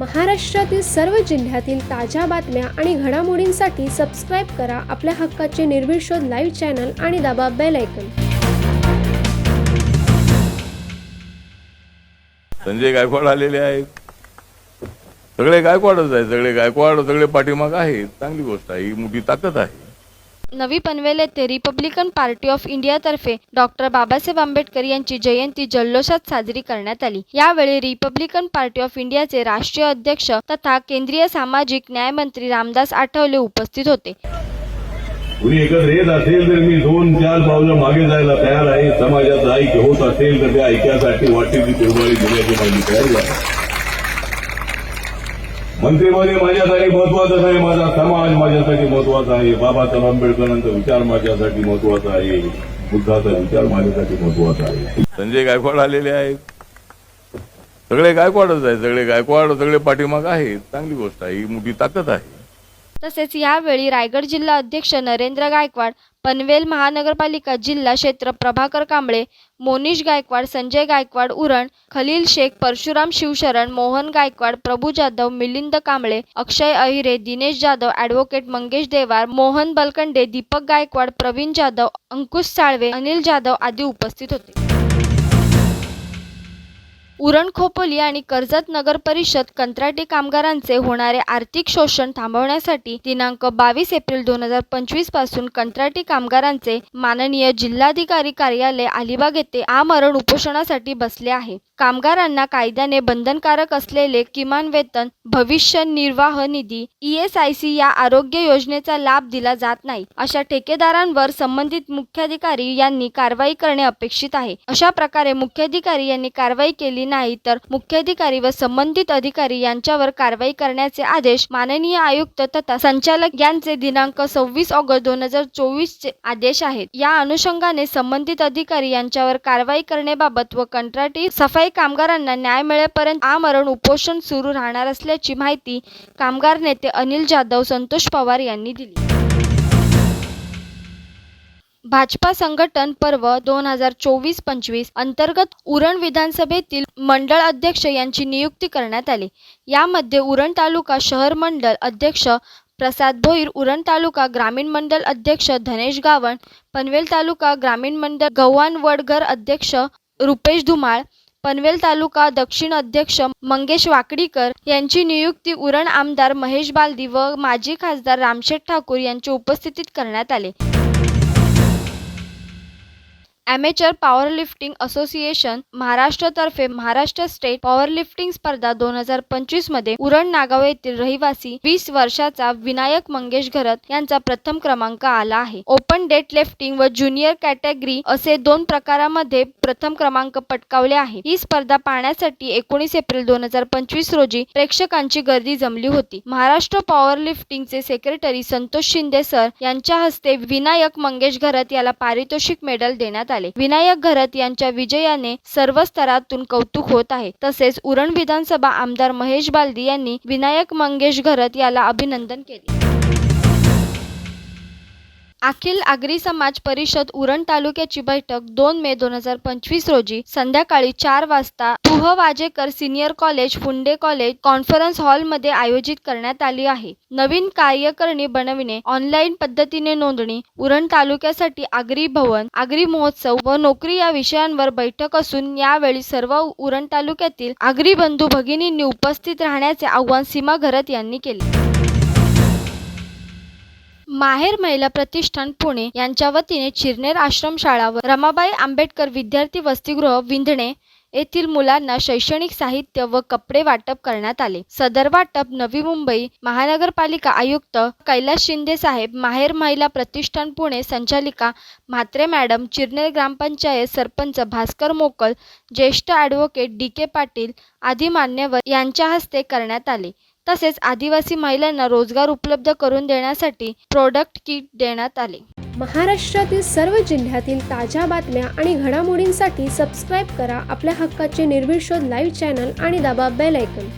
महाराष्ट्रातील सर्व जिल्ह्यातील ताज्या बातम्या आणि घडामोडींसाठी सबस्क्राईब करा आपल्या हक्काचे निर्भीड लाईव्ह चॅनल आणि दाबा बेल ऐकन संजय गायकवाड आलेले आहेत. सगळे गायकवाडच आहेत. सगळे गायकवाड सगळे पाठीमाग आहेत. चांगली गोष्ट आहे. ही मोठी ताकद आहे. नवी पनवेल येथे रिपब्लिकन पार्टी ऑफ इंडियातर्फे डॉक्टर बाबासाहेब आंबेडकर यांची जयंती जल्लोषात साजरी करण्यात आली. यावेळी रिपब्लिकन पार्टी ऑफ इंडियाचे राष्ट्रीय अध्यक्ष तथा केंद्रीय सामाजिक न्याय मंत्री रामदास आठवले उपस्थित होते. कुणी एकत्र येत असेल तर मी दोन चार पावलं मागे जायला तयार आहे. समाजात ऐक्य होत असेल तर त्या ऐक्यासाठी वाटेल ती कुर्बानी देण्याची माझी तयारी आहे. मंत्रिमध्ये माझ्यासाठी महत्वाचं आहे माझा समाज माझ्यासाठी महत्त्वाचा आहे. बाबासाहेब आंबेडकरांचा विचार माझ्यासाठी महत्त्वाचा आहे. बुद्धाचा विचार माझ्यासाठी महत्त्वाचा आहे. संजय गायकवाड आलेले आहेत. सगळे गायकवाडच आहेत. सगळे गायकवाड सगळे पाठीमाग आहेत. चांगली गोष्ट आहे. ही मोठी ताकद आहे. तसेच यावेळी रायगड जिल्हा अध्यक्ष नरेंद्र गायकवाड पनवेल महानगरपालिका जिल्हा क्षेत्र प्रभाकर कांबळे मोनिश गायकवाड संजय गायकवाड उरण खलील शेख परशुराम शिवशरण मोहन गायकवाड प्रभू जाधव मिलिंद कांबळे अक्षय अहिरे दिनेश जाधव ॲडव्होकेट मंगेश देवार मोहन बलकंडे दीपक गायकवाड प्रवीण जाधव अंकुश साळवे अनिल जाधव आदी उपस्थित होते. उरण खोपोली आणि कर्जत नगर परिषद कंत्राटी कामगारांचे होणारे आर्थिक शोषण थांबवण्यासाठी दिनांक बावीस एप्रिल दोन हजार पंचवीसपासून कंत्राटी कामगारांचे माननीय जिल्हाधिकारी कार्यालय अलिबाग येथे आमरण उपोषणासाठी बसले आहे. कामगारांना कायद्याने बंधनकारक असलेले किमान वेतन भविष्य निर्वाह निधी ई एस आय सी या आरोग्य योजनेचा लाभ दिला जात नाही. अशा ठेकेदारांवर संबंधित मुख्याधिकारी यांनी कारवाई करणे अपेक्षित आहे. अशा प्रकारे मुख्याधिकारी यांनी कारवाई केली नाही तर मुख्याधिकारी व संबंधित अधिकारी यांच्यावर कारवाई करण्याचे आदेश माननीय आयुक्त तथा संचालक यांचे दिनांक सव्वीस ऑगस्ट दोन हजार चोवीस चे आदेश आहेत. या अनुषंगाने संबंधित अधिकारी यांच्यावर कारवाई करण्याबाबत व कंत्राटी सफाई कामगारांना न्याय मिळेपर्यंत आमरण उपोषण सुरू राहणार असल्याची माहिती कामगार नेते अनिल जाधव संतोष पवार यांनी दिली. भाजपा संघटन पर्व दोन हजार चोवीस पंचवीस अंतर्गत उरण विधानसभेतील मंडळ अध्यक्ष यांची नियुक्ती करण्यात आली. यामध्ये उरण तालुका शहर मंडळ अध्यक्ष प्रसाद भोईर उरण तालुका ग्रामीण मंडळ अध्यक्ष धनेश गावण पनवेल तालुका ग्रामीण मंडळ गव्हाण वडघर अध्यक्ष रुपेश धुमाळ पनवेल तालुका दक्षिण अध्यक्ष मंगेश वाकडीकर यांची नियुक्ती उरण आमदार महेश बालदी व माजी खासदार रामशेठ ठाकूर यांच्या उपस्थितीत करण्यात आले. ॲमेचर पॉवरलिफ्टिंग असोसिएशन महाराष्ट्रतर्फे महाराष्ट्र स्टेट पॉवरलिफ्टिंग स्पर्धा दोन हजार पंचवीसमध्ये उरण नागाव येथील रहिवासी वीस वर्षाचा विनायक मंगेश घरत यांचा प्रथम क्रमांक आला आहे. ओपन डेट लिफ्टिंग व ज्युनियर कॅटेगरी असे दोन प्रकारामध्ये प्रथम क्रमांक पटकावले आहे. ही स्पर्धा पाहण्यासाठी एकोणीस एप्रिल दोन हजार पंचवीस रोजी प्रेक्षकांची गर्दी जमली होती. महाराष्ट्र पॉवर लिफ्टिंगचे सेक्रेटरी संतोष शिंदे सर यांच्या हस्ते विनायक मंगेश घरत याला पारितोषिक मेडल देण्यात आले. विनायक घरत यांच्या विजयाने सर्व स्तरातून कौतुक होत आहे. तसेच उरण विधानसभा आमदार महेश बालदी यांनी विनायक मंगेश घरत याला अभिनंदन केले. अखिल आगरी समाज परिषद उरण तालुक्याची बैठक दोन मे दोन हजार पंचवीस रोजी संध्याकाळी चार वाजता तुह Wajekar senior college Phunde college conference हॉलमध्ये आयोजित करण्यात आली आहे. नवीन कार्यकारिणी बनविणे ऑनलाईन पद्धतीने नोंदणी उरण तालुक्यासाठी आगरी भवन आगरी महोत्सव व नोकरी या विषयांवर बैठक असून यावेळी सर्व उरण तालुक्यातील आगरी बंधू भगिनींनी उपस्थित राहण्याचे आव्हान सीमा घरत यांनी केले. माहेर महिला प्रतिष्ठान पुणे यांच्या वतीने चिरनेर आश्रमशाळा व रमाबाई आंबेडकर विद्यार्थी वसतिगृह विंधणे येथील मुलांना शैक्षणिक साहित्य व कपडे वाटप करण्यात आले. सदर वाटप नवी मुंबई महानगरपालिका आयुक्त कैलास शिंदे साहेब माहेर महिला प्रतिष्ठान पुणे संचालिका म्हात्रे मॅडम चिरनेर ग्रामपंचायत सरपंच भास्कर मोकल ज्येष्ठ ॲडव्होकेट डी के पाटील आदी मान्यवर यांच्या हस्ते करण्यात आले. तसेच आदिवासी महिलांना रोजगार उपलब्ध करून देण्यासाठी प्रोडक्ट किट देण्यात आले. महाराष्ट्रातील सर्व जिल्ह्यातील ताज्या बातम्या आणि घडामोडींसाठी सबस्क्राईब करा आपल्या हक्काचे निर्भीड लाईव्ह चॅनल आणि दाबा बेल ऐकन